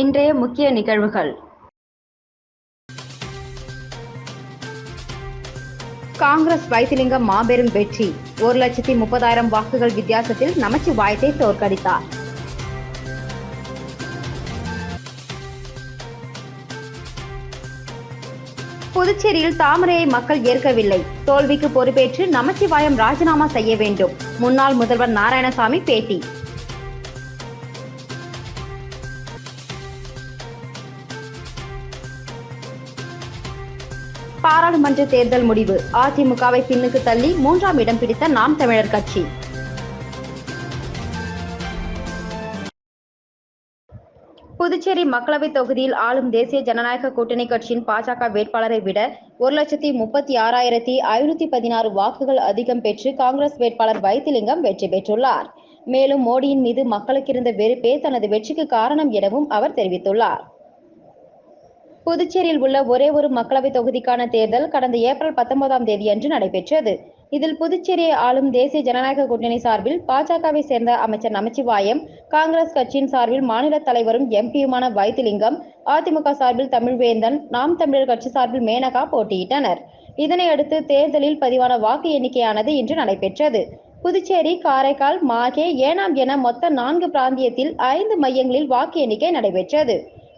இன்றைய முக்கிய நிகழ்வுகள். காங்கிரஸ் வைத்திலிங்கம் மாபெரும் வெற்றி. ஒரு லட்சத்தி முப்பதாயிரம் வாக்குகள் வித்தியாசத்தில் நமச்சிவாயத்தை தோற்கடித்தார். புதுச்சேரியில் தாமரையை மக்கள் ஏற்கவில்லை. தோல்விக்கு பொறுப்பேற்று நமச்சிவாயம் ராஜினாமா செய்ய வேண்டும். முன்னாள் முதல்வர் நாராயணசாமி பேட்டி. பாராளுமன்ற தேர்தல் முடிவு. அதிமுகவை பின்னுக்கு தள்ளி மூன்றாம் இடம் பிடித்த நாம் தமிழர் கட்சி. புதுச்சேரி மக்களவைத் தொகுதியில் ஆளும் தேசிய ஜனநாயக கூட்டணி கட்சியின் பாஜக வேட்பாளரை விட ஒரு லட்சத்தி முப்பத்தி ஆறாயிரத்தி ஐநூத்தி பதினாறு வாக்குகள் அதிகம் பெற்று காங்கிரஸ் வேட்பாளர் வைத்திலிங்கம் வெற்றி பெற்றுள்ளார். மேலும் மோடியின் மீது மக்களுக்கு இருந்த வெறுப்பே தனது வெற்றிக்கு காரணம் எனவும் அவர் தெரிவித்துள்ளார். புதுச்சேரியில் உள்ள ஒரே ஒரு மக்களவை தொகுதிக்கான தேர்தல் கடந்த ஏப்ரல் பத்தொன்பதாம் தேதியன்று நடைபெற்றது. இதில் புதுச்சேரியை ஆளும் தேசிய ஜனநாயக கூட்டணி சார்பில் பாஜகவை சேர்ந்த அமைச்சர் நமச்சிவாயம் காங்கிரஸ் கட்சியின் சார்பில் மாநில தலைவரும் எம்பியுமான வைத்திலிங்கம் அதிமுக சார்பில் தமிழ்வேந்தன் நாம் தமிழர் கட்சி சார்பில் மேனகா போட்டியிட்டனர். இதனையடுத்து தேர்தலில் பதிவான வாக்கு எண்ணிக்கையானது இன்று நடைபெற்றது. புதுச்சேரி காரைக்கால் மாகே ஏனாம் என மொத்த நான்கு பிராந்தியத்தில் ஐந்து மையங்களில் வாக்கு எண்ணிக்கை நடைபெற்றது.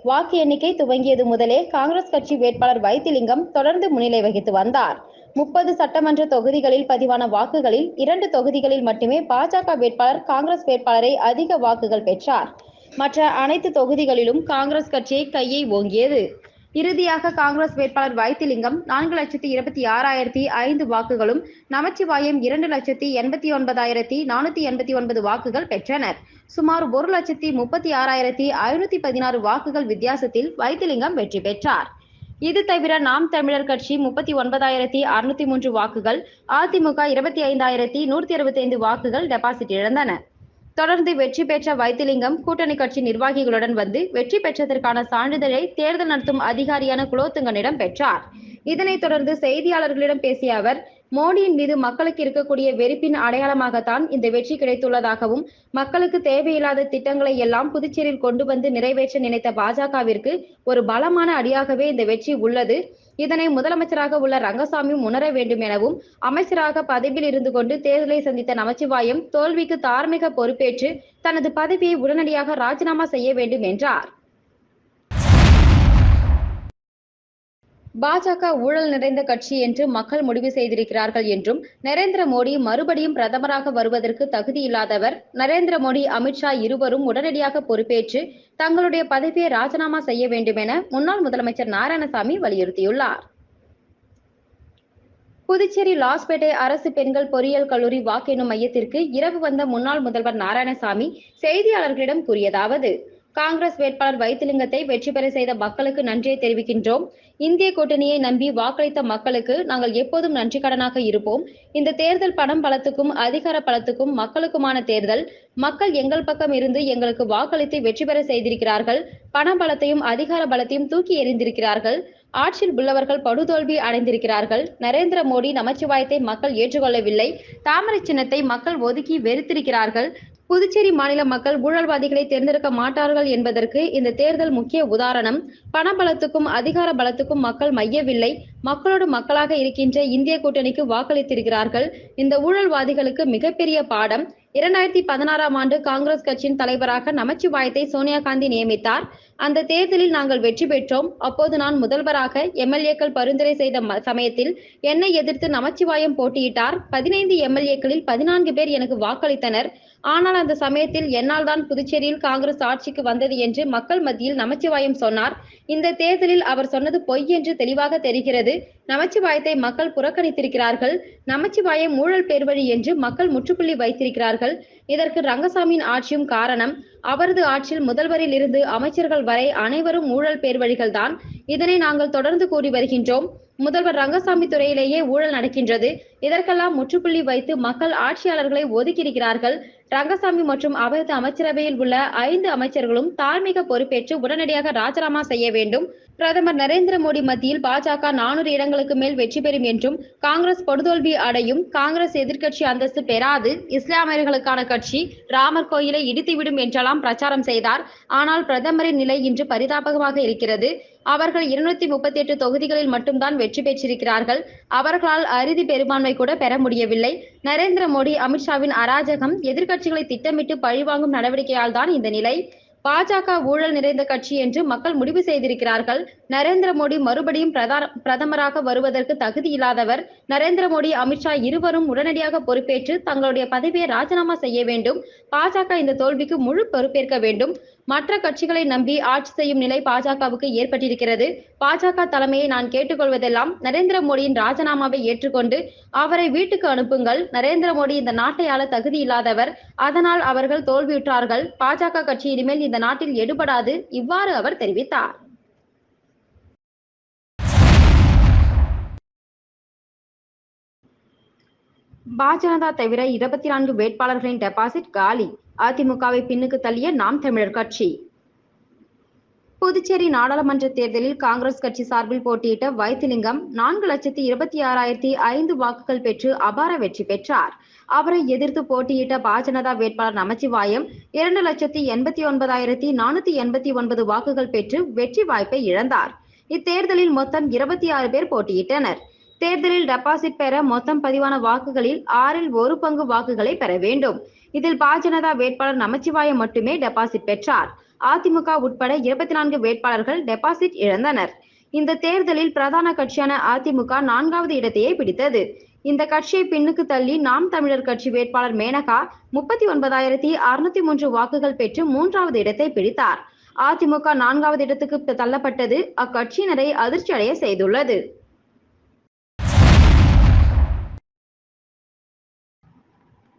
வாக்கு எண்ணிக்கை துவங்கியது முதலே காங்கிரஸ் கட்சி வேட்பாளர் வைத்திலிங்கம் தொடர்ந்து முன்னிலை வகித்து வந்தார். முப்பது சட்டமன்ற தொகுதிகளில் பதிவான வாக்குகளில் இரண்டு தொகுதிகளில் மட்டுமே பாஜக வேட்பாளர் காங்கிரஸ் வேட்பாளரை அதிக வாக்குகள் பெற்றார். மற்ற அனைத்து தொகுதிகளிலும் காங்கிரஸ் கட்சியை கையை ஓங்கியது. இறுதியாக காங்கிரஸ் வேட்பாளர் வைத்திலிங்கம் நான்கு லட்சத்தி இருபத்தி ஆறாயிரத்தி ஐந்து வாக்குகளும் நமச்சிவாயம் இரண்டு லட்சத்தி எண்பத்தி ஒன்பதாயிரத்தி நானூத்தி எண்பத்தி ஒன்பது வாக்குகள் பெற்றனர். சுமார் ஒரு லட்சத்தி முப்பத்தி ஆறாயிரத்தி ஐநூத்தி பதினாறு வாக்குகள் வித்தியாசத்தில் வைத்திலிங்கம் வெற்றி பெற்றார். இது தவிர நாம் தமிழர் கட்சி முப்பத்தி ஒன்பதாயிரத்தி அறுநூத்தி மூன்று வாக்குகள் அதிமுக இருபத்தி ஐந்தாயிரத்தி நூற்றி அறுபத்தி ஐந்து வாக்குகள் டெபாசிட் இழந்தன. தொடர்ந்து வெற்றி பெற்ற வைத்திலிங்கம் கூட்டணி கட்சி நிர்வாகிகளுடன் வந்து வெற்றி பெற்றதற்கான சான்றிதழை தேர்தல் நடத்தும் அதிகாரியான குலோத்துங்கனிடம் பெற்றார். இதனைத் தொடர்ந்து செய்தியாளர்களிடம் பேசிய அவர் மோடியின் மீது மக்களுக்கு இருக்கக்கூடிய வெறுப்பின் அடையாளமாகத்தான் இந்த வெற்றி கிடைத்துள்ளதாகவும் மக்களுக்கு தேவையில்லாத திட்டங்களை எல்லாம் புதுச்சேரியில் கொண்டு வந்து நிறைவேற்ற நினைத்த பாஜகவிற்கு ஒரு பலமான அடியாகவே இந்த வெற்றி உள்ளது. இதனை முதலமைச்சராக உள்ள ரங்கசாமியும் உணர வேண்டும் எனவும் அமைச்சராக பதவியில் இருந்து கொண்டு தேர்தலை சந்தித்த நமச்சிவாயம் தோல்விக்கு தார்மீக பொறுப்பேற்று தனது பதவியை உடனடியாக ராஜினாமா செய்ய வேண்டும் என்றார். பாஜக ஊழல் நிறைந்த கட்சி என்று மக்கள் முடிவு செய்திருக்கிறார்கள் என்றும் நரேந்திர மோடி மறுபடியும் பிரதமராக வருவதற்கு தகுதியில்லாதவர் நரேந்திர மோடி அமித்ஷா இருவரும் உடனடியாக பொறுப்பேற்று தங்களுடைய பதவியை ராஜினாமா செய்ய வேண்டும் என முன்னாள் முதலமைச்சர் நாராயணசாமி வலியுறுத்தியுள்ளார். புதுச்சேரி லாஸ்பேட்டை அரசு பெண்கள் பொறியியல் கல்லூரி வாக்கெண்ணும் மையத்திற்கு இரவு வந்த முன்னாள் முதல்வர் நாராயணசாமி செய்தியாளர்களிடம் கூறியதாவது காங்கிரஸ் வேட்பாளர் வைத்திலிங்கத்தை வெற்றி பெற செய்த மக்களுக்கு நன்றியை தெரிவிக்கின்றோம். இந்திய கூட்டணியை நம்பி வாக்களித்த மக்களுக்கு நாங்கள் எப்போதும் நன்றி கடனாக இருப்போம். இந்த தேர்தல் பணம் பலத்துக்கும் அதிகார பலத்துக்கும் மக்களுக்குமான தேர்தல். மக்கள் எங்கள் பக்கம் இருந்து எங்களுக்கு வாக்களித்து வெற்றி பெற செய்திருக்கிறார்கள். பண பலத்தையும் அதிகார பலத்தையும் தூக்கி எறிந்திருக்கிறார்கள். ஆட்சியில் உள்ளவர்கள் படுதோல்வி அடைந்திருக்கிறார்கள். நரேந்திர மோடி நமச்சிவாயத்தை மக்கள் ஏற்றுக்கொள்ளவில்லை. தாமரை சின்னத்தை மக்கள் ஒதுக்கி வெறுத்திருக்கிறார்கள். புதுச்சேரி மாநில மக்கள் ஊழல்வாதிகளை தேர்ந்தெடுக்க மாட்டார்கள் என்பதற்கு இந்த தேர்தல் முக்கிய உதாரணம். பண பலத்துக்கும் அதிகார பலத்துக்கும் மக்கள் மையவில்லை மக்களோடு மக்களாக இருக்கின்ற இந்திய கூட்டணிக்கு வாக்களித்திருக்கிறார்கள். இந்த ஊழல்வாதிகளுக்கு மிகப்பெரிய பாடம். இரண்டாயிரத்தி பதினாறாம் ஆண்டு காங்கிரஸ் கட்சியின் தலைவராக நமச்சிவாயத்தை சோனியா காந்தி நியமித்தார். அந்த தேர்தலில் நாங்கள் வெற்றி பெற்றோம். அப்போது நான் முதல்வராக எம்எல்ஏக்கள் பரிந்துரை செய்த ம- சமயத்தில் என்னை எதிர்த்து நமச்சிவாயம் போட்டியிட்டார். பதினைந்து எம்எல்ஏக்களில் பதினான்கு பேர் எனக்கு வாக்களித்தனர். ஆனால் அந்த சமயத்தில் என்னால் தான் புதுச்சேரியில் காங்கிரஸ் ஆட்சிக்கு வந்தது என்று மக்கள் மத்தியில் நமச்சிவாயம் சொன்னார். இந்த தேர்தலில் அவர் சொன்னது பொய் என்று தெளிவாக தெரிகிறது. நமச்சிவாயத்தை மக்கள் புறக்கணித்திருக்கிறார்கள். நமச்சிவாயம் ஊழல் பேர்வழி என்று மக்கள் முற்றுப்புள்ளி வைத்திருக்கிறார்கள். இதற்கு ரங்கசாமியின் ஆட்சியும் காரணம் அவரது ஆட்சியில் முதல்வரில் இருந்து அமைச்சர்கள் வரை அனைவரும் ஊழல் பேர்வழிகள் தான். இதனை நாங்கள் தொடர்ந்து கூறி வருகின்றோம். முதல்வர் ரங்கசாமி துறையிலேயே ஊழல் நடக்கின்றது. இதற்கெல்லாம் முற்றுப்புள்ளி வைத்து மக்கள் ஆட்சியாளர்களை ஒதுக்கியிருக்கிறார்கள். ரங்கசாமி மற்றும் அவரது அமைச்சரவையில் உள்ள ஐந்து அமைச்சர்களும் தார்மீக பொறுப்பேற்று உடனடியாக ராஜினாமா செய்ய வேண்டும். பிரதமர் நரேந்திர மோடி மத்தியில் பாஜக நானூறு இடங்களுக்கு மேல் வெற்றி பெறும் என்றும் காங்கிரஸ் படுதோல்வி அடையும் காங்கிரஸ் எதிர்க்கட்சி அந்தஸ்து பெறாது இஸ்லாமியர்களுக்கான கட்சி ராமர் கோயிலை இடித்துவிடும் என்றெல்லாம் பிரச்சாரம் செய்தார். ஆனால் பிரதமரின் நிலை இன்று பரிதாபகமாக இருக்கிறது. அவர்கள் இருநூத்தி முப்பத்தி எட்டு தொகுதிகளில் மட்டும்தான் வெற்றி பெற்றிருக்கிறார்கள். அவர்களால் அறுதி பெரும்பான்மை கூட பெற முடியவில்லை. நரேந்திர மோடி அமித்ஷாவின் அராஜகம் எதிர்க்கட்சிகளை திட்டமிட்டு பழிவாங்கும் நடவடிக்கையால் தான் இந்த நிலை. பாஜக ஊழல் நிறைந்த கட்சி என்று மக்கள் முடிவு செய்திருக்கிறார்கள். நரேந்திர மோடி மறுபடியும் பிரதமராக வருவதற்கு தகுதி இல்லாதவர். நரேந்திர மோடி அமித்ஷா இருவரும் உடனடியாக பொறுப்பேற்று தங்களுடைய பதவியை ராஜினாமா செய்ய வேண்டும். பாஜக இந்த தோல்விக்கு முழு பொறுப்பேற்க வேண்டும். மற்ற கட்சிகளை நம்பி ஆட்சி செய்யும் நிலை பாஜகவுக்கு ஏற்பட்டிருக்கிறது. பாஜக தலைமையை நான் கேட்டுக்கொள்வதெல்லாம் நரேந்திர மோடியின் ராஜினாமாவை ஏற்றுக்கொண்டு அவரை வீட்டுக்கு அனுப்புங்கள். நரேந்திர மோடி இந்த நாட்டை ஆள தகுதி இல்லாதவர். அதனால் அவர்கள் தோல்வியுற்றார்கள். பாஜக கட்சி இனிமேல் இந்த நாட்டில் எடுபடாது. இவ்வாறு அவர் தெரிவித்தார். பாஜக தவிர இருபத்தி நான்கு வேட்பாளர்களின் டெபாசிட் காலி. அதிமுகவை பின்னுக்கு தள்ளிய நாம் தமிழர் கட்சி. புதுச்சேரி நாடாளுமன்ற தேர்தலில் காங்கிரஸ் கட்சி சார்பில் போட்டியிட்ட வைத்திலிங்கம் நான்கு லட்சத்தி இருபத்தி ஆறாயிரத்தி ஐந்து வாக்குகள் பெற்று அபார வெற்றி பெற்றார். அவரை எதிர்த்து போட்டியிட்ட பாஜனதா வேட்பாளர் நமச்சிவாயம் இரண்டு லட்சத்தி எண்பத்தி ஒன்பதாயிரத்தி நானூத்தி எண்பத்தி ஒன்பது வாக்குகள் பெற்று வெற்றி வாய்ப்பை இழந்தார். இத்தேர்தலில் மொத்தம் இருபத்தி ஆறு பேர் போட்டியிட்டனர். தேர்தலில் டெபாசிட் பெற மொத்தம் பதிவான வாக்குகளில் ஆறில் ஒரு பங்கு வாக்குகளை பெற வேண்டும். இதில் பாஜனதா வேட்பாளர் நமச்சிவாயம் மட்டுமே டெபாசிட் பெற்றார். அதிமுக உட்பட இருபத்தி நான்கு வேட்பாளர்கள் டெபாசிட் இழந்தனர். இந்த தேர்தலில் பிரதான கட்சியான அதிமுக நான்காவது இடத்தையே பிடித்தது. இந்த கட்சியை பின்னுக்கு தள்ளி நாம் தமிழர் கட்சி வேட்பாளர் மேனகா முப்பத்தி ஒன்பதாயிரத்தி அறுநூத்தி மூன்று வாக்குகள் பெற்று மூன்றாவது இடத்தை பிடித்தார். அதிமுக நான்காவது இடத்துக்கு தள்ளப்பட்டது. அக்கட்சியினரை அதிர்ச்சி அடைய செய்துள்ளது.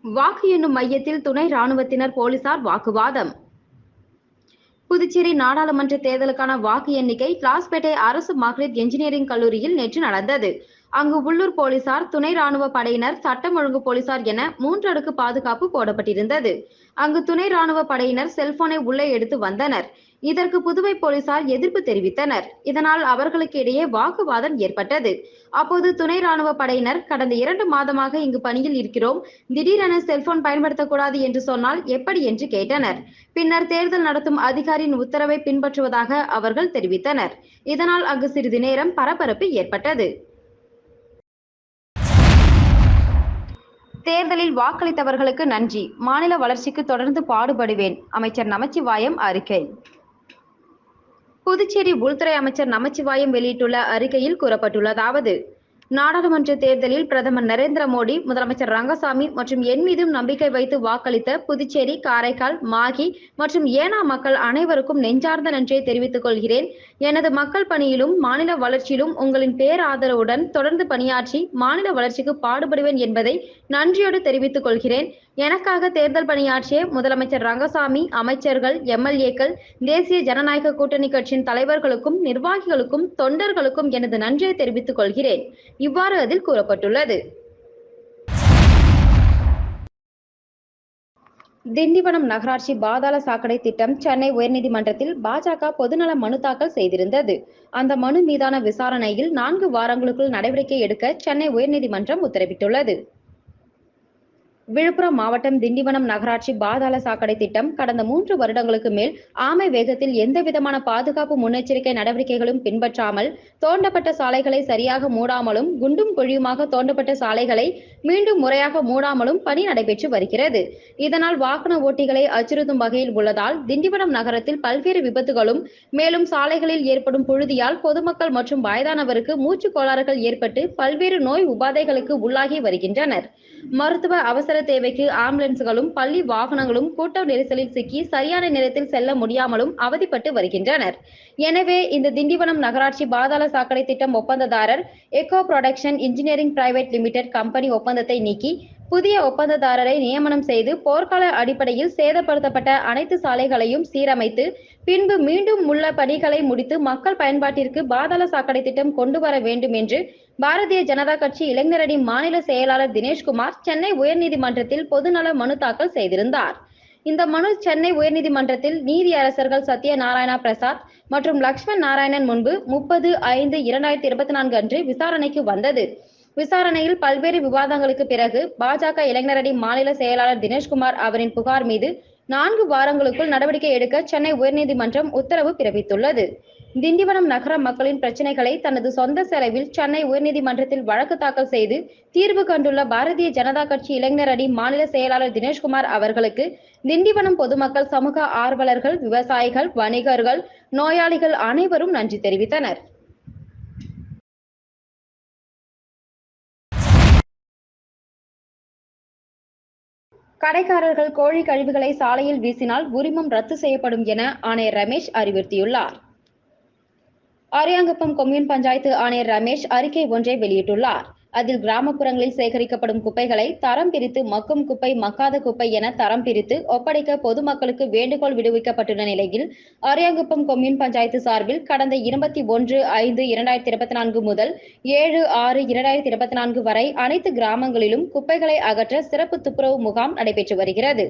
வாக்கு எண்ணும் மையத்தில் துணை ராணுவத்தினர் போலீசார் வாக்குவாதம். புதுச்சேரி நாடாளுமன்ற தேர்தலுக்கான வாக்கு எண்ணிக்கை லாஸ்பேட்டை அரசு மகளிர் என்ஜினியரிங் கல்லூரியில் நேற்று நடந்தது. அங்கு உள்ளூர் போலீசார் துணை ராணுவ படையினர் சட்டம் ஒழுங்கு போலீசார் என மூன்று அடுக்கு பாதுகாப்பு போடப்பட்டிருந்தது. அங்கு துணை ராணுவ படையினர் செல்போனை உள்ளே எடுத்து வந்தனர். இதற்கு புதுவை போலீசார் எதிர்ப்பு தெரிவித்தனர். இதனால் அவர்களுக்கு இடையே வாக்குவாதம் ஏற்பட்டது. அப்போது துணை ராணுவ படையினர் கடந்த இரண்டு மாதமாக இங்கு பணியில் இருக்கிறோம் திடீரென செல்போன் பயன்படுத்தக்கூடாது என்று சொன்னால் எப்படி என்று கேட்டனர். பின்னர் தேர்தல் நடத்தும் அதிகாரியின் உத்தரவை பின்பற்றுவதாக அவர்கள் தெரிவித்தனர். இதனால் அங்கு சிறிது நேரம் பரபரப்பு ஏற்பட்டது. தேர்தலில் வாக்களித்தவர்களுக்கு நன்றி. மாநில வளர்ச்சிக்கு தொடர்ந்து பாடுபடுவேன். அமைச்சர் நமச்சிவாயம் அறிக்கை. புதுச்சேரி உள்துறை அமைச்சர் நமச்சிவாயம் வெளியிட்டுள்ள அறிக்கையில் கூறப்பட்டுள்ளதாவது நாடாளுமன்ற தேர்தலில் பிரதமர் நரேந்திர மோடி முதலமைச்சர் ரங்கசாமி மற்றும் என் மீதும் நம்பிக்கை வைத்து வாக்களித்த புதுச்சேரி காரைக்கால் மாகி மற்றும் ஏனா மக்கள் அனைவருக்கும் நெஞ்சார்ந்த நன்றியை தெரிவித்துக் கொள்கிறேன். எனது மக்கள் பணியிலும் மாநில வளர்ச்சியிலும் உங்களின் பேராதரவுடன் தொடர்ந்து பணியாற்றி மாநில வளர்ச்சிக்கு பாடுபடுவேன் என்பதை நன்றியோடு தெரிவித்துக் கொள்கிறேன். எனக்காக தேர்தல் பணியாற்றிய முதலமைச்சர் ரங்கசாமி அமைச்சர்கள் எம்எல்ஏக்கள் தேசிய ஜனநாயக கூட்டணி கட்சியின் தலைவர்களுக்கும் நிர்வாகிகளுக்கும் தொண்டர்களுக்கும் எனது நன்றியை தெரிவித்துக் கொள்கிறேன். இவ்வாறு அதில் கூறப்பட்டுள்ளது. திண்டிவனம் நகராட்சி பாதாள சாக்கடை திட்டம் சென்னை உயர்நீதிமன்றத்தில் பாஜக பொதுநல மனு தாக்கல் செய்திருந்தது. அந்த மனு மீதான விசாரணையில் நான்கு வாரங்களுக்குள் நடவடிக்கை எடுக்க சென்னை உயர்நீதிமன்றம் உத்தரவிட்டுள்ளது. விழுப்புரம் மாவட்டம் திண்டிவனம் நகராட்சி பாதாள சாக்கடை திட்டம் கடந்த மூன்று வருடங்களுக்கு மேல் ஆமை வேகத்தில் எந்த விதமான பாதுகாப்பு முன்னெச்சரிக்கை நடவடிக்கைகளும் பின்பற்றாமல் தோண்டப்பட்ட சாலைகளை சரியாக மூடாமலும் குண்டும் குழியுமாக தோண்டப்பட்ட சாலைகளை மீண்டும் முறையாக மூடாமலும் பணி நடைபெற்று வருகிறது. இதனால் வாகன ஓட்டிகளை அச்சுறுத்தும் வகையில் உள்ளதால் திண்டிவனம் நகரத்தில் பல்வேறு விபத்துகளும் மேலும் சாலைகளில் ஏற்படும் புழுதியால் பொதுமக்கள் மற்றும் வயதானவருக்கு மூச்சு கோளாறுகள் ஏற்பட்டு பல்வேறு நோய் உபாதைகளுக்கு உள்ளாகி வருகின்றனர். மருத்துவ அவசர அவசர தேவைக்கு ஆம்புலன்ஸ்களும் பள்ளி வாகனங்களும் கூட்ட நெரிசலில் சிக்கி சரியான நேரத்தில் செல்ல முடியாமலும் அவதிப்பட்டு வருகின்றனர். எனவே இந்த திண்டிவனம் நகராட்சி பாதாள சாக்கடை திட்டம் ஒப்பந்ததாரர் eco production engineering private limited company ஒப்பந்தத்தை நீக்கி புதிய ஒப்பந்ததாரரை நியமனம் செய்து போர்க்கால அடிப்படையில் சேதப்படுத்தப்பட்ட அனைத்து சாலைகளையும் சீரமைத்து பின்பு மீண்டும் உள்ள பணிகளை முடித்து மக்கள் பயன்பாட்டிற்கு பாதாள சாக்கடை திட்டம் கொண்டு வர வேண்டும் என்று பாரதிய ஜனதா கட்சி இளைஞரணி மாநில செயலாளர் தினேஷ்குமார் சென்னை உயர்நீதிமன்றத்தில் பொதுநல மனு தாக்கல் செய்திருந்தார். இந்த மனு சென்னை உயர்நீதிமன்றத்தில் நீதியரசர்கள் சத்ய நாராயணா பிரசாத் மற்றும் லக்ஷ்மண் நாராயணன் முன்பு முப்பது ஐந்து இரண்டாயிரத்தி இருபத்தி நான்கு அன்று விசாரணைக்கு வந்தது. விசாரணையில் பல்வேறு விவாதங்களுக்கு பிறகு பாஜக இளைஞரணி மாநில செயலாளர் தினேஷ்குமார் அவரின் புகார் மீது நான்கு வாரங்களுக்குள் நடவடிக்கை எடுக்க சென்னை உயர்நீதிமன்றம் உத்தரவு பிறப்பித்துள்ளது. திண்டிவனம் நகர மக்களின் பிரச்சனைகளை தனது சொந்த செலவில் சென்னை உயர்நீதிமன்றத்தில் வழக்கு தாக்கல் செய்து தீர்வு கண்டுள்ள பாரதிய ஜனதா கட்சி இளைஞர் அணி மாநில செயலாளர் தினேஷ்குமார் அவர்களுக்கு திண்டிவனம் பொதுமக்கள் சமூக ஆர்வலர்கள் விவசாயிகள் வணிகர்கள் நோயாளிகள் அனைவரும் நன்றி தெரிவித்தனர். கடைக்காரர்கள் கோழி கழிவுகளை சாலையில் வீசினால் உரிமம் ரத்து செய்யப்படும் என ஆணையர் ரமேஷ் அறிவுறுத்தியுள்ளார். அரியாங்குப்பம் கொம்யூன் பஞ்சாயத்து ஆணையர் ரமேஷ் அறிக்கை ஒன்றை வெளியிட்டுள்ளார். அதில் கிராமப்புறங்களில் சேகரிக்கப்படும் குப்பைகளை தரம் பிரித்து மக்கும் குப்பை மக்காத குப்பை என தரம் பிரித்து ஒப்படைக்க பொதுமக்களுக்கு வேண்டுகோள் விடுவிக்கப்பட்டுள்ள நிலையில் அரியாங்குப்பம் கொம்யூன் பஞ்சாயத்து சார்பில் கடந்த இருபத்தி ஒன்று ஐந்து இரண்டாயிரத்தி இருபத்தி நான்கு முதல் ஏழு ஆறு இரண்டாயிரத்தி இருபத்தி நான்கு வரை அனைத்து கிராமங்களிலும் குப்பைகளை அகற்ற சிறப்பு துப்புரவு முகாம் நடைபெற்று வருகிறது.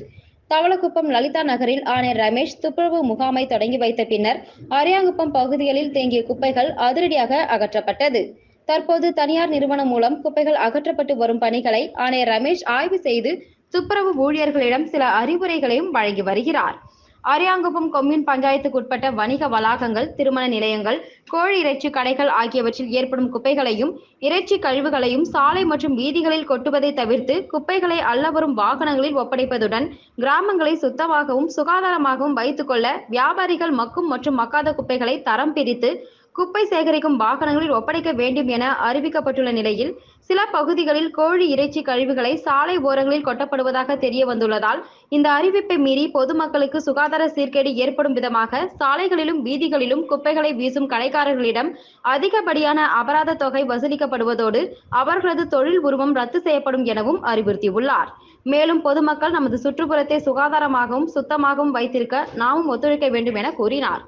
தவளக்குப்பம் லலிதா நகரில் ஆணையர் ரமேஷ் துப்புரவு முகாமை தொடங்கி வைத்த பின்னர் அரியாங்குப்பம் பகுதிகளில் தேங்கிய குப்பைகள் அதிரடியாக அகற்றப்பட்டது. தற்போது தனியார் நிறுவனம் மூலம் குப்பைகள் அகற்றப்பட்டு வரும் பணிகளை ஆணையர் ரமேஷ் ஆய்வு செய்து துப்புரவு ஊழியர்களிடம் சில அறிவுரைகளையும் வழங்கி வருகிறார். அரியாங்குப்பம் கொம்யூன் பஞ்சாயத்துக்குட்பட்ட வணிக வளாகங்கள் திருமண நிலையங்கள் கோழி இறைச்சி கடைகள் ஆகியவற்றில் ஏற்படும் குப்பைகளையும் இறைச்சி கழிவுகளையும் சாலை மற்றும் வீதிகளில் கொட்டுவதை தவிர்த்து குப்பைகளை அள்ளவரும் வாகனங்களில் ஒப்படைப்பதுடன் கிராமங்களை சுத்தமாகவும் சுகாதாரமாகவும் வைத்துக்கொள்ள வியாபாரிகள் மக்கும் மற்றும் மக்காத குப்பைகளை தரம் பிரித்து குப்பை சேகரிக்கும் வாகனங்களில் ஒப்படைக்க வேண்டும் என அறிவிக்கப்பட்டுள்ள நிலையில் சில பகுதிகளில் கோழி இறைச்சி கழிவுகளை சாலை ஓரங்களில் கொட்டப்படுவதாக தெரிய வந்துள்ளதால் இந்த அறிவிப்பை மீறி பொதுமக்களுக்கு சுகாதார சீர்கேடு ஏற்படும் விதமாக சாலைகளிலும் வீதிகளிலும் குப்பைகளை வீசும் கடைக்காரர்களிடம் அதிகப்படியான அபராத தொகை வசூலிக்கப்படுவதோடு அவர்களது தொழில் உருவம் ரத்து செய்யப்படும் எனவும் அறிவுறுத்தியுள்ளார். மேலும் பொதுமக்கள் நமது சுற்றுப்புறத்தை சுகாதாரமாகவும் சுத்தமாகவும் வைத்திருக்க நாமும் ஒத்துழைக்க வேண்டும் என கூறினார்.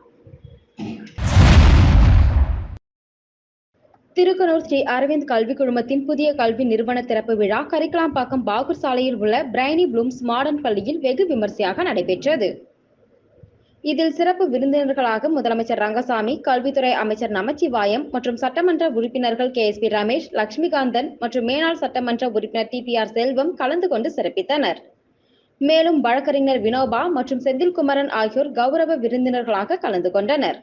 திருக்கனூர் ஸ்ரீ அரவிந்த் கல்வி குழுமத்தின் புதிய கல்வி நிறுவன திறப்பு விழா கரிக்கலாம்பாக்கம் பாகூர் சாலையில் உள்ள பிரைனி ப்ளூம்ஸ் மாடர்ன் பள்ளியில் வெகு விமர்சையாக நடைபெற்றது. இதில் சிறப்பு விருந்தினர்களாக முதலமைச்சர் ரங்கசாமி கல்வித்துறை அமைச்சர் நமச்சிவாயம் மற்றும் சட்டமன்ற உறுப்பினர்கள் K. S. P. Ramesh Lakshmikanthan மற்றும் மேனாள் சட்டமன்ற உறுப்பினர் டி. பி. ஆர். செல்வம் கலந்து கொண்டு சிறப்பித்தனர். மேலும் வழக்கறிஞர் வினோபா மற்றும் செந்தில்குமரன் ஆகியோர் கௌரவ விருந்தினர்களாக கலந்து கொண்டனர்.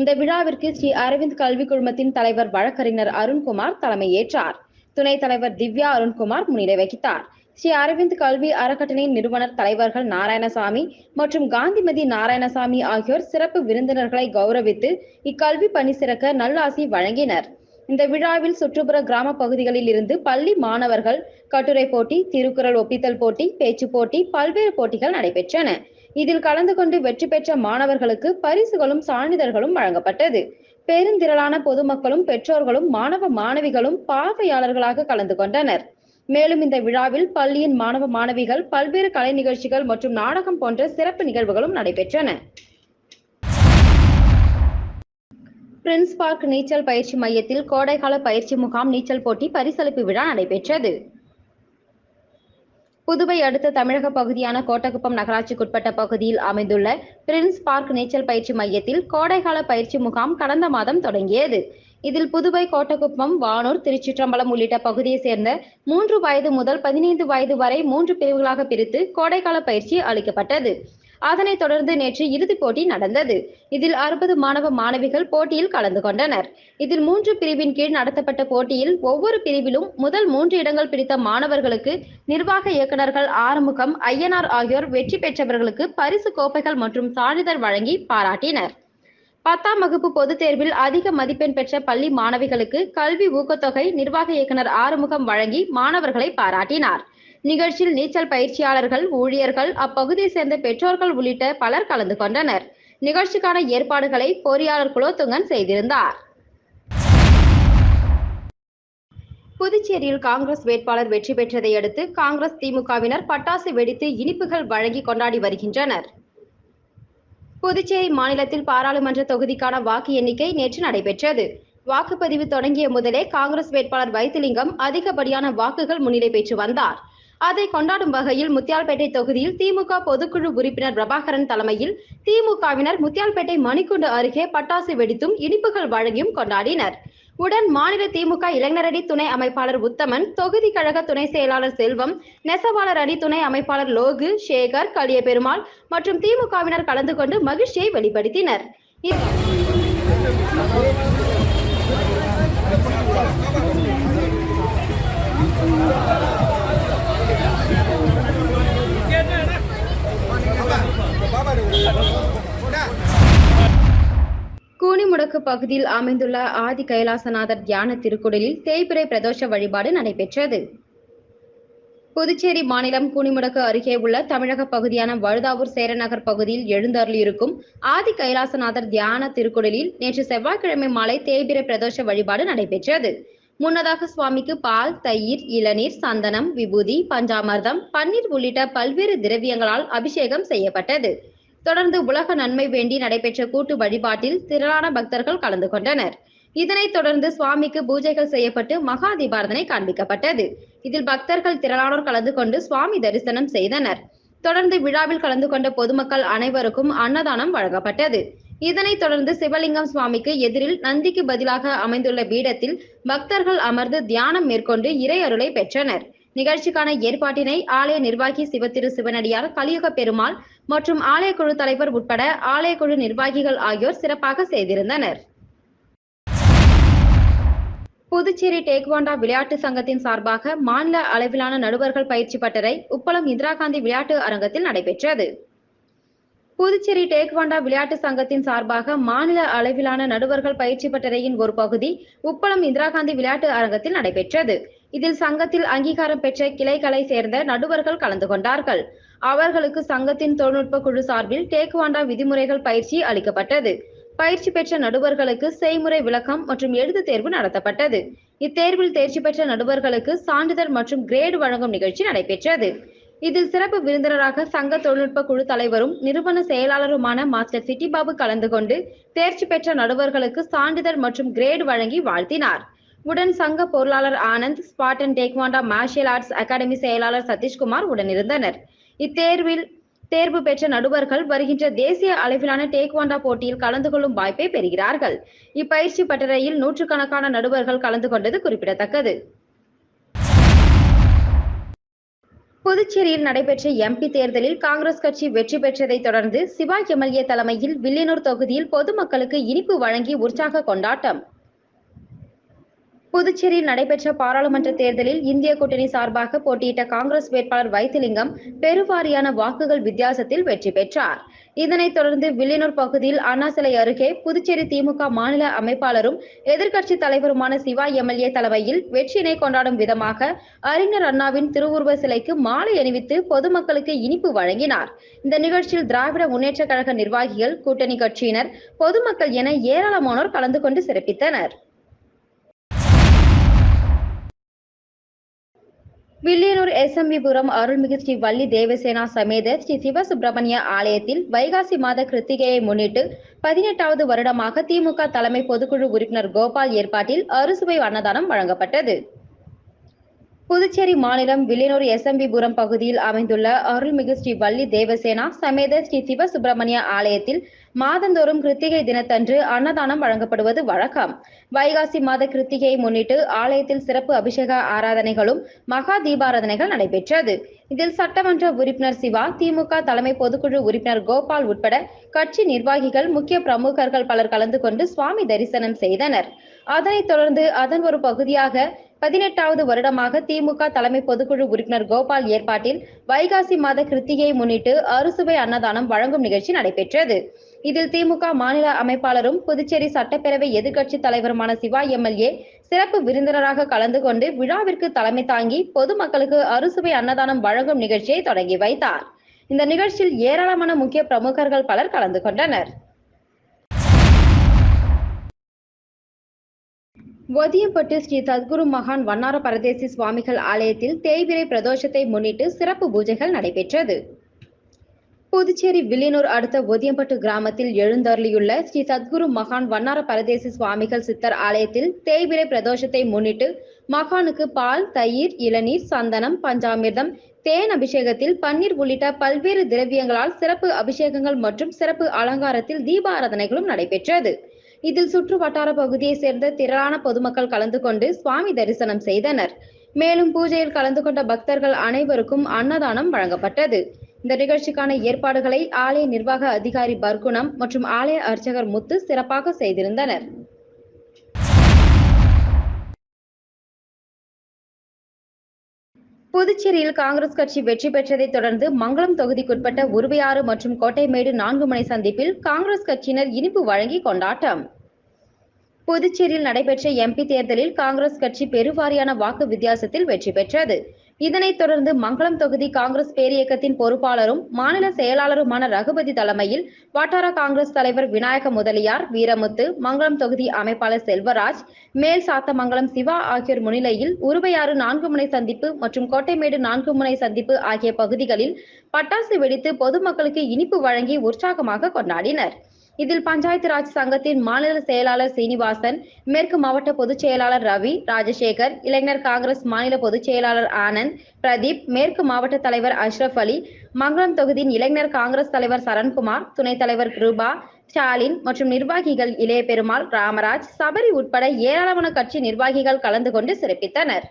இந்த விழாவிற்கு ஸ்ரீ அரவிந்த் கல்வி குழுமத்தின் தலைவர் வழக்கறிஞர் அருண்குமார் தலைமையேற்றார். துணைத் தலைவர் திவ்யா அருண்குமார் முன்னிலை வகித்தார். ஸ்ரீ அரவிந்த் கல்வி அறக்கட்டளையின் நிறுவனர் தலைவர்கள் நாராயணசாமி மற்றும் காந்திமதி நாராயணசாமி ஆகியோர் சிறப்பு விருந்தினர்களை கௌரவித்து இக்கல்வி பணி சிறக்க நல்லாசி வழங்கினர். இந்த விழாவில் சுற்றுப்புற கிராம பகுதிகளில் இருந்து பள்ளி மாணவர்கள் கட்டுரை போட்டி திருக்குறள் ஒப்பித்தல் போட்டி பேச்சு போட்டி பல்வேறு போட்டிகள் நடைபெற்றன. இதில் கலந்து கொண்டு வெற்றி பெற்ற மாணவர்களுக்கு பரிசுகளும் சான்றிதழ்களும் வழங்கப்பட்டது. பெருந்திரளான பொதுமக்களும் பெற்றோர்களும் மாணவ மாணவிகளும் பார்வையாளர்களாக கலந்து கொண்டனர். மேலும் இந்த விழாவில் பள்ளியின் மாணவ மாணவிகள் பல்வேறு கலை நிகழ்ச்சிகள் மற்றும் நாடகம் போன்ற சிறப்பு நிகழ்வுகளும் நடைபெற்றன. பிரின்ஸ் பார்க் நீச்சல் பயிற்சி மையத்தில் கோடைக்கால பயிற்சி முகாம் நீச்சல் போட்டி பரிசளிப்பு விழா நடைபெற்றது. புதுவை அடுத்த தமிழக பகுதியான கோட்டகுப்பம் நகராட்சிக்குட்பட்ட பகுதியில் அமைந்துள்ள பிரின்ஸ் பார்க் நீச்சல் பயிற்சி மையத்தில் கோடைகால பயிற்சி முகாம் கடந்த மாதம் தொடங்கியது. இதில் புதுவை கோட்டகுப்பம் வானூர் திருச்சிற்றம்பலம் உள்ளிட்ட பகுதியைச் சேர்ந்த மூன்று வயது முதல் பதினைந்து வயது வரை மூன்று பிரிவுகளாக பிரித்து கோடைகால பயிற்சி அளிக்கப்பட்டது. அதனைத் தொடர்ந்து நேற்று இறுதிப் போட்டி நடந்தது. இதில் அறுபது மாணவ மாணவிகள் போட்டியில் கலந்து கொண்டனர். இதில் மூன்று பிரிவின் கீழ் நடத்தப்பட்ட போட்டியில் ஒவ்வொரு பிரிவிலும் முதல் மூன்று இடங்கள் பிடித்த மாணவர்களுக்கு நிர்வாக இயக்குநர்கள் ஆறுமுகம் ஐயனார் ஆகியோர் வெற்றி பெற்றவர்களுக்கு பரிசு கோப்பைகள் மற்றும் சான்றிதழ் வழங்கி பாராட்டினர். பத்தாம் வகுப்பு பொதுத் தேர்வில் அதிக மதிப்பெண் பெற்ற பள்ளி மாணவிகளுக்கு கல்வி ஊக்கத்தொகை நிர்வாக இயக்குனர் ஆறுமுகம் வழங்கி மாணவர்களை பாராட்டினார். நிகழ்ச்சியில் நீச்சல் பயிற்சியாளர்கள் ஊழியர்கள் அப்பகுதியை சேர்ந்த பெற்றோர்கள் உள்ளிட்ட பலர் கலந்து கொண்டனர். நிகழ்ச்சிக்கான ஏற்பாடுகளை பொறியாளர் குலோத்துங்கன் செய்திருந்தார். புதுச்சேரியில் காங்கிரஸ் வேட்பாளர் வெற்றி பெற்றதை அடுத்து காங்கிரஸ் திமுகவினர் பட்டாசு வெடித்து இனிப்புகள் வழங்கி கொண்டாடி வருகின்றனர். புதுச்சேரி மாநிலத்தில் பாராளுமன்ற தொகுதிக்கான வாக்கு எண்ணிக்கை நேற்று நடைபெற்றது. வாக்குப்பதிவு தொடங்கிய முதலே காங்கிரஸ் வேட்பாளர் வைத்திலிங்கம் அதிகப்படியான வாக்குகள் முன்னிலை பெற்று வந்தார். அதை கொண்டாடும் வகையில் முத்தியால்பேட்டை தொகுதியில் திமுக பொதுக்குழு உறுப்பினர் பிரபாகரன் தலைமையில் திமுகவினர் முத்தியால்பேட்டை மணிக்குண்டு அருகே பட்டாசு வெடித்தும் இனிப்புகள் வழங்கியும் கொண்டாடினர். உடன் மாநில திமுக இளைஞரணி துணை அமைப்பாளர் உத்தமன் தொகுதி கழக துணை செயலாளர் செல்வம் நெசவாளர் அணி துணை அமைப்பாளர் லோகு சேகர் கலிய பெருமாள் மற்றும் திமுகவினர் கலந்து கொண்டு மகிழ்ச்சியை வெளிப்படுத்தினர். இ- கூனிமுடக்கு பகுதியில் அமைந்துள்ள ஆதி கைலாசநாதர் தியான திருக்குடலில் தேய்பிறை பிரதோஷ வழிபாடு நடைபெற்றது. புதுச்சேரி மாநிலம் கூனிமுடக்கு அருகே உள்ள தமிழக பகுதியான வழுதாவூர் சேரநகர் பகுதியில் எழுந்தருளியிருக்கும் ஆதி கைலாசநாதர் தியான திருக்குடலில் நேற்று செவ்வாய்க்கிழமை மாலை தேய்பிர பிரதோஷ வழிபாடு நடைபெற்றது. முன்னதாக சுவாமிக்கு பால் தயிர் இளநீர் சந்தனம் விபூதி பஞ்சாமிர்தம் பன்னீர் உள்ளிட்ட பல்வேறு திரவியங்களால் அபிஷேகம் செய்யப்பட்டது. தொடர்ந்து உலக நன்மை வேண்டி நடைபெற்ற கூட்டு வழிபாட்டில் திரளான பக்தர்கள் கலந்து கொண்டனர். இதனைத் தொடர்ந்து சுவாமிக்கு பூஜைகள் செய்யப்பட்டு மகா தீபாரதனை காண்பிக்கப்பட்டது. இதில் பக்தர்கள் திரளானோர் கலந்து கொண்டு சுவாமி தரிசனம் செய்தனர். தொடர்ந்து விழாவில் கலந்து கொண்ட பொதுமக்கள் அனைவருக்கும் அன்னதானம் வழங்கப்பட்டது. இதனைத் தொடர்ந்து சிவலிங்கம் சுவாமிக்கு எதிரில் நந்திக்கு பதிலாக அமைந்துள்ள பீடத்தில் பக்தர்கள் அமர்ந்து தியானம் மேற்கொண்டு இறை அருளை பெற்றனர். நிகழ்ச்சிக்கான ஏற்பாட்டினை ஆலய நிர்வாகி சிவத்திரு சிவனடியார் கலியுக பெருமாள் மற்றும் ஆலயக்குழு தலைவர் உட்பட ஆலயக்குழு நிர்வாகிகள் ஆகியோர் சிறப்பாக செய்திருந்தனர். புதுச்சேரி டேக்வாண்டா விளையாட்டு சங்கத்தின் சார்பாக மாநில அளவிலான நடுவர்கள் பயிற்சி பட்டறை உப்பளம் இந்திரா காந்தி விளையாட்டு அரங்கத்தில் நடைபெற்றது. புதுச்சேரி டேக்வாண்டா விளையாட்டு சங்கத்தின் சார்பாக மாநில அளவிலான நடுவர்கள் பயிற்சி பட்டறையின் ஒரு பகுதி உப்பளம் இந்திரா காந்தி விளையாட்டு அரங்கத்தில் நடைபெற்றது. இதில் சங்கத்தில் அங்கீகாரம் பெற்ற கிளைகளை சேர்ந்த நடுவர்கள் கலந்து கொண்டார்கள். அவர்களுக்கு சங்கத்தின் தொழில்நுட்ப குழு சார்பில் டேக்வாண்டா விதிமுறைகள் பயிற்சி அளிக்கப்பட்டது. பயிற்சி பெற்ற நடுவர்களுக்கு செய்முறை விளக்கம் மற்றும் எழுத்து தேர்வு நடத்தப்பட்டது. இத்தேர்வில் தேர்ச்சி பெற்ற நடுவர்களுக்கு சான்றிதழ் மற்றும் கிரேடு வழங்கும் நிகழ்ச்சி நடைபெற்றது. இதில் சிறப்பு விருந்தினராக சங்க தொழில்நுட்ப குழு தலைவரும் நிறுவன செயலாளருமான மாஸ்டர் சிட்டிபாபு கலந்து கொண்டு தேர்ச்சி பெற்ற நடுவர்களுக்கு சான்றிதழ் மற்றும் கிரேடு வழங்கி வாழ்த்தினார். உடன் சங்க பொருளாளர் Anand spot and taekwondo martial arts academy செயலாளர் சதீஷ்குமார் உடனிருந்தனர். இத்தேர்வில் தேர்வு பெற்ற நடுவர்கள் வருகின்ற தேசிய அளவிலான டேக்வாண்டா போட்டியில் கலந்து கொள்ளும் வாய்ப்பை பெறுகிறார்கள். இப்பயிற்சி பட்டறையில் நூற்றுக்கணக்கான நடுவர்கள் கலந்து கொண்டது குறிப்பிடத்தக்கது. புதுச்சேரியில் நடைபெற்ற எம்பி தேர்தலில் காங்கிரஸ் கட்சி வெற்றி பெற்றதைத் தொடர்ந்து சிவா எம்எல்ஏ தலைமையில் வில்லியனூர் தொகுதியில் பொதுமக்களுக்கு இனிப்பு வழங்கி உற்சாக கொண்டாட்டம். புதுச்சேரியில் நடைபெற்ற பாராளுமன்ற தேர்தலில் இந்திய கூட்டணி சார்பாக போட்டியிட்ட காங்கிரஸ் வேட்பாளர் வைத்திலிங்கம் பெருவாரியான வாக்குகள் வித்தியாசத்தில் வெற்றி பெற்றார். இதனைத் தொடர்ந்து வில்லியனூர் பகுதியில் அண்ணா சிலை அருகே புதுச்சேரி திமுக மாநில அமைப்பாளரும் எதிர்க்கட்சி தலைவருமான சிவா எம்எல்ஏ தலைமையில் வெற்றியினை கொண்டாடும் விதமாக அறிஞர் அண்ணாவின் திருவுருவ சிலைக்கு மாலை அணிவித்து பொதுமக்களுக்கு இனிப்பு வழங்கினார். இந்த நிகழ்ச்சியில் திராவிட முன்னேற்ற கழக நிர்வாகிகள் கூட்டணி கட்சியினர் பொதுமக்கள் என ஏராளமானோர் கலந்து கொண்டு சிறப்பித்தனர். வில்லியனூர் எஸ்எம்பிபுரம் அருள்மிகு ஸ்ரீ வள்ளி தேவசேனா சமேத ஸ்ரீ சிவசுப்பிரமணிய ஆலயத்தில் வைகாசி மாத கிருத்திகையை முன்னிட்டு பதினெட்டாவது வருடமாக திமுக தலைமை பொதுக்குழு உறுப்பினர் கோபால் ஏற்பாட்டில் அறுசுவை அன்னதானம் வழங்கப்பட்டது. புதுச்சேரி மாநிலம் வில்லியனூர் எஸ்எம்பிபுரம் பகுதியில் அமைந்துள்ள அருள்மிகு ஸ்ரீ வள்ளி தேவசேனா சமேத ஸ்ரீ சிவசுப்பிரமணிய ஆலயத்தில் மாதந்தோறும் கிருத்திகை தினத்தன்று அன்னதானம் வழங்கப்படுவது வழக்கம். வைகாசி மாத கிருத்திகையை முன்னிட்டு ஆலயத்தில் சிறப்பு அபிஷேக ஆராதனைகளும் மகா தீபாராதனைகள் நடைபெற்றது. இதில் சட்டமன்ற உறுப்பினர் சிவா திமுக தலைமை பொதுக்குழு உறுப்பினர் கோபால் உட்பட கட்சி நிர்வாகிகள் முக்கிய பிரமுகர்கள் பலர் கலந்து கொண்டு சுவாமி தரிசனம் செய்தனர். அதனைத் தொடர்ந்து அதன் ஒரு பகுதியாக பதினெட்டாவது வருடமாக திமுக தலைமை பொதுக்குழு உறுப்பினர் கோபால் ஏற்பாட்டில் வைகாசி மாத கிருத்திகையை முன்னிட்டு அறுசுவை அன்னதானம் வழங்கும் நிகழ்ச்சி நடைபெற்றது. இதில் திமுக மாநில அமைப்பாளரும் புதுச்சேரி சட்டப்பேரவை எதிர்க்கட்சி தலைவருமான சிவா எம்எல்ஏ சிறப்பு விருந்தினராக கலந்து கொண்டு விழாவிற்கு தலைமை தாங்கி பொதுமக்களுக்கு அறுசுவை அன்னதானம் வழங்கும் நிகழ்ச்சியை தொடங்கி வைத்தார். இந்த நிகழ்ச்சியில் ஏராளமான முக்கிய பிரமுகர்கள் பலர் கலந்து கொண்டனர். ஒதியம்பட்டு ஸ்ரீ சத்குரு மகான் வண்ணார பரதேசி சுவாமிகள் ஆலயத்தில் தேய்பிரை பிரதோஷத்தை முன்னிட்டு சிறப்பு பூஜைகள் நடைபெற்றது. புதுச்சேரி வில்லியனூர் அடுத்த ஒதியம்பட்டு கிராமத்தில் எழுந்தருளியுள்ள ஸ்ரீ சத்குரு மகான் வண்ணார பரதேசி சுவாமிகள் சித்தர் ஆலயத்தில் தேய்பிரை பிரதோஷத்தை முன்னிட்டு மகானுக்கு பால் தயிர் இளநீர் சந்தனம் பஞ்சாமிர்தம் தேன் அபிஷேகத்தில் பன்னீர் உள்ளிட்ட பல்வேறு திரவியங்களால் சிறப்பு அபிஷேகங்கள் மற்றும் சிறப்பு அலங்காரத்தில் தீபாராதனைகளும் நடைபெற்றது. இதில் சுற்று வட்டார பகுதியைச் சேர்ந்த திரளான பொதுமக்கள் கலந்து கொண்டு சுவாமி தரிசனம் செய்தனர். மேலும் பூஜையில் கலந்து கொண்ட பக்தர்கள் அனைவருக்கும் அன்னதானம் வழங்கப்பட்டது. இந்த நிகழ்ச்சிக்கான ஏற்பாடுகளை ஆலய நிர்வாக அதிகாரி பர்குணம் மற்றும் ஆலய அர்ச்சகர் முத்து சிறப்பாக செய்திருந்தனர். புதுச்சேரியில் காங்கிரஸ் கட்சி வெற்றி பெற்றதைத் தொடர்ந்து மங்களம் தொகுதிக்குட்பட்ட உருவையாறு மற்றும் கோட்டைமேடு நான்கு முனை சந்திப்பில் காங்கிரஸ் கட்சியினர் இனிப்பு வழங்கி கொண்டாட்டம். புதுச்சேரியில் நடைபெற்ற எம்பி தேர்தலில் காங்கிரஸ் கட்சி பெருவாரியான வாக்கு வித்தியாசத்தில் வெற்றி பெற்றது. இதனைத் தொடர்ந்து மங்களம் தொகுதி காங்கிரஸ் பேரியக்கத்தின் பொறுப்பாளரும் மாநில செயலாளருமான ரகுபதி தலைமையில் வட்டார காங்கிரஸ் தலைவர் விநாயக முதலியார் வீரமுத்து மங்களம் தொகுதி அமைப்பாளர் செல்வராஜ் மேல் சாத்தமங்கலம் சிவா ஆகியோர் முன்னிலையில் உருவையாறு நான்கு முனை சந்திப்பு மற்றும் கோட்டைமேடு நான்கு முனை சந்திப்பு ஆகிய பகுதிகளில் பட்டாசு வெடித்து பொதுமக்களுக்கு இனிப்பு வழங்கி உற்சாகமாக கொண்டாடினர். இதில் பஞ்சாயத்து ராஜ் சங்கத்தின் மாநில செயலாளர் சீனிவாசன் மேற்கு மாவட்ட பொதுச் செயலாளர் ரவி ராஜசேகர் இளைஞர் காங்கிரஸ் மாநில பொதுச் செயலாளர் ஆனந்த் பிரதீப் மேற்கு மாவட்ட தலைவர் அஷ்ரப் அலி மங்களம் தொகுதியின் இளைஞர் காங்கிரஸ் தலைவர் சரண்குமார் துணைத் தலைவர் கிருபா ஸ்டாலின் மற்றும் நிர்வாகிகள் இளைய பெருமாள் ராமராஜ் சபரி உட்பட ஏராளமான கட்சி நிர்வாகிகள் கலந்து கொண்டு சிறப்பித்தனர்.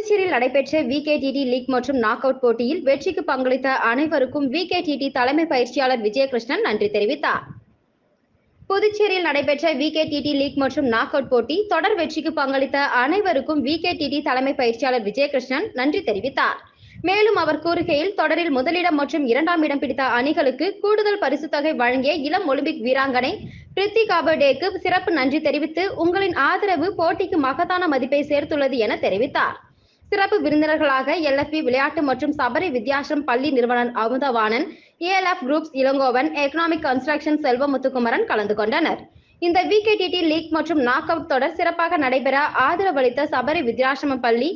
புதுச்சேரியில் நடைபெற்ற விகேடிடி லீக் மற்றும் நாக் அவுட் போட்டியில் வெற்றிக்கு பங்களித்த அனைவருக்கும் விகேடிடி தலைமை பயிற்சியாளர் விஜயகிருஷ்ணன் நன்றி தெரிவித்தார். புதுச்சேரியில் நடைபெற்ற விகேடிடி லீக் மற்றும் நாக் அவுட் போட்டி தொடர் வெற்றிக்கு பங்களித்த அனைவருக்கும் விகேடிடி தலைமை பயிற்சியாளர் விஜயகிருஷ்ணன் நன்றி தெரிவித்தார். மேலும் அவர் கூறுகையில் தொடரில் முதலிடம் மற்றும் இரண்டாம் இடம் பிடித்த அணிகளுக்கு கூடுதல் பரிசு தொகை வழங்கிய இளம் ஒலிம்பிக் வீராங்கனை பிரித்தி காபர்டேக்கு சிறப்பு நன்றி தெரிவித்து உங்களின் ஆதரவு போட்டிக்கு மகத்தான மதிப்பை சேர்த்துள்ளது என தெரிவித்தார். சிறப்பு விருந்தினர்களாக எல்எஃப்பி விளையாட்டு மற்றும் சபரி வித்யாசிரம் பள்ளி நிறுவனர் Amudhavanan ALF groups Ilangovan economic construction Selvamuthukumaran கலந்து கொண்டனர். இந்த விகேடிடி லீக் மற்றும் நாக் அவுட் தொடர் சிறப்பாக நடைபெற ஆதரவளித்த சபரி வித்யாசிரம பள்ளி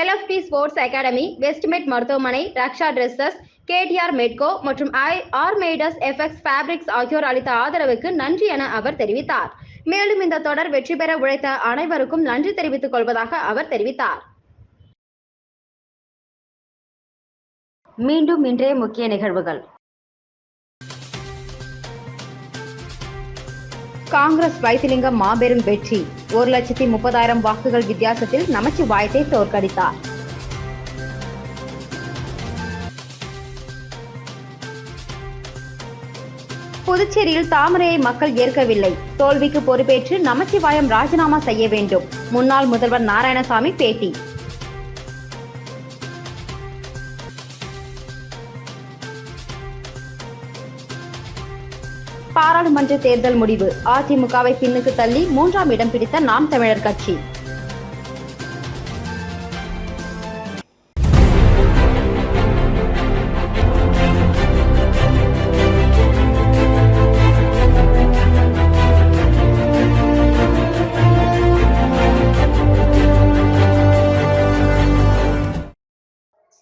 எல்எஃப்பி ஸ்போர்ட்ஸ் அகாடமி வெஸ்ட்மேட் மருத்துவமனை ரக்ஷா ட்ரெஸ்ஸஸ் கேடிஆர் மெட்கோ மற்றும் ஐ ஆர்மேடஸ் எஃப்எக்ஸ் ஃபேப்ரிக்ஸ் ஆகியோர் அளித்த ஆதரவுக்கு நன்றி என அவர் தெரிவித்தார். மேலும் இந்த தொடர் வெற்றி பெற உழைத்த அனைவருக்கும் நன்றி தெரிவித்துக் கொள்வதாக அவர் தெரிவித்தார். மீண்டும் இன்றைய முக்கிய நிகழ்வுகள். காங்கிரஸ் வைத்திலிங்கம் மாபெரும் வெற்றி. ஒரு லட்சத்தி முப்பதாயிரம் வாக்குகள் வித்தியாசத்தில் நமச்சிவாயத்தை தோற்கடித்தார். புதுச்சேரியில் தாமரையை மக்கள் ஏற்கவில்லை. தோல்விக்கு பொறுப்பேற்று நமச்சிவாயம் ராஜினாமா செய்ய வேண்டும். முன்னாள் முதல்வர் நாராயணசாமி பேட்டி. பாராளுமன்ற தேர்தல் முடிவு. அதிமுகவை பின்னுக்கு தள்ளி மூன்றாம் இடம் பிடித்த நாம் தமிழர் கட்சி.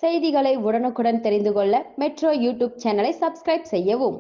செய்திகளை உடனுக்குடன் தெரிந்து கொள்ள மெட்ரோ யூடியூப் சேனலை சப்ஸ்கிரைப் செய்யவும்.